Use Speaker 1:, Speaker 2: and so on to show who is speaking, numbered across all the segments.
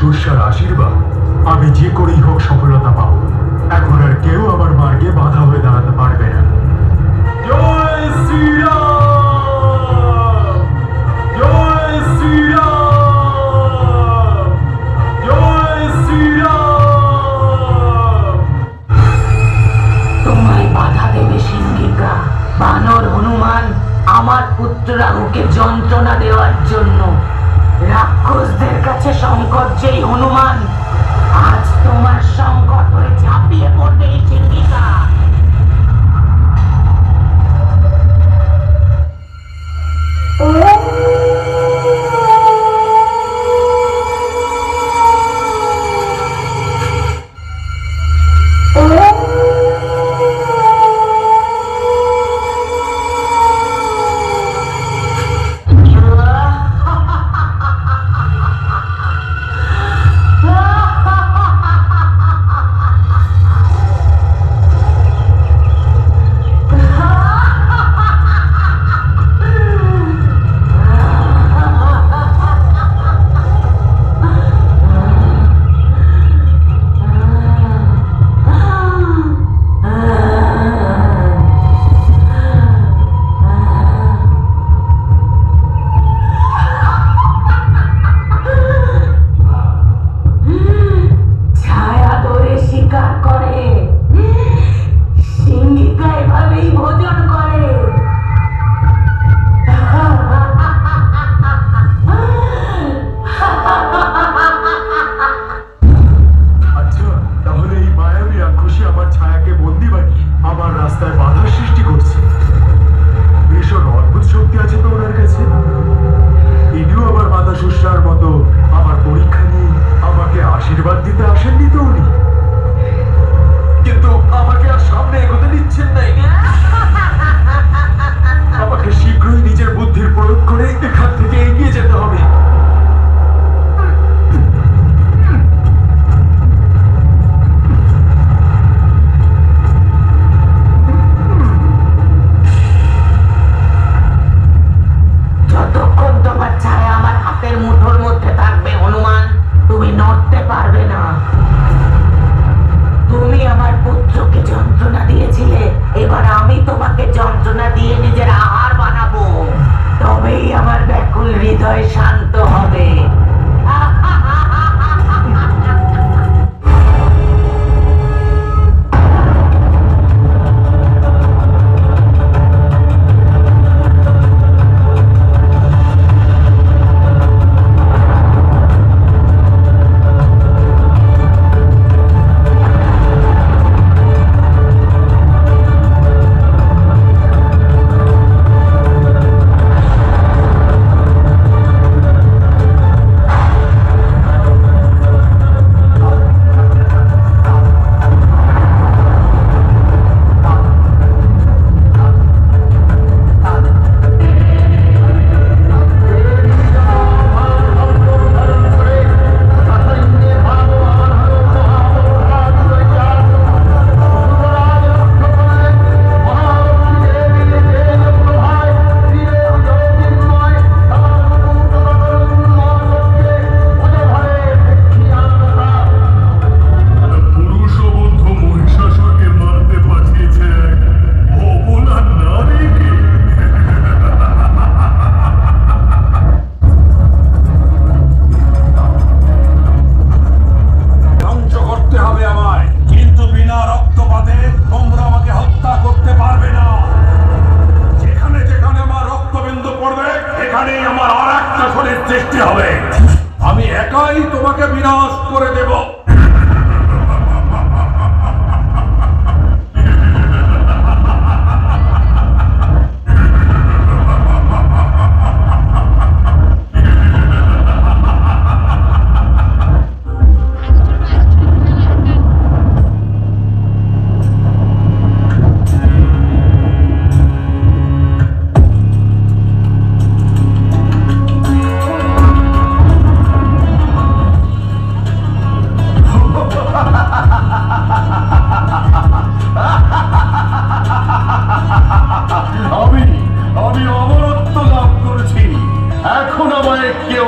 Speaker 1: সুরসার আশীর্বাদ। আমি যে করেই হোক সফলতা পাবো। এখন আর কেউ আমার মার্গে বাধা হয়ে দাঁড়াতে পারবে না।
Speaker 2: আমার পুত্র রাহুকে যন্ত্রণা দেওয়ার জন্য। রাক্ষসদের কাছে সংকট যেই হনুমান আজ তোমার সংকট হয়ে ঝাঁপিয়ে পড়বে এই
Speaker 3: চিন্তিকা Oh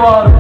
Speaker 3: দেওয়ার